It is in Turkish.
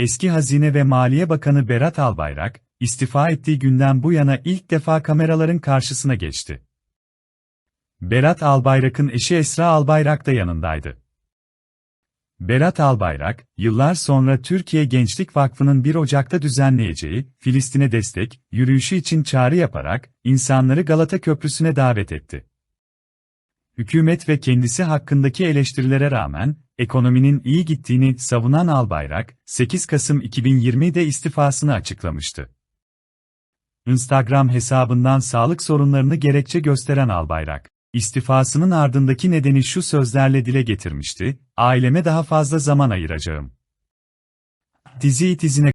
eski Hazine ve Maliye Bakanı Berat Albayrak, istifa ettiği günden bu yana ilk defa kameraların karşısına geçti. Berat Albayrak'ın eşi Esra Albayrak da yanındaydı. Berat Albayrak, yıllar sonra Türkiye Gençlik Vakfı'nın 1 Ocak'ta düzenleyeceği Filistin'e destek yürüyüşü için çağrı yaparak insanları Galata Köprüsü'ne davet etti. Hükümet ve kendisi hakkındaki eleştirilere rağmen ekonominin iyi gittiğini savunan Albayrak, 8 Kasım 2020'de istifasını açıklamıştı. Instagram hesabından sağlık sorunlarını gerekçe gösteren Albayrak, istifasının ardındaki nedeni şu sözlerle dile getirmişti, aileme daha fazla zaman ayıracağım. Dizi itizine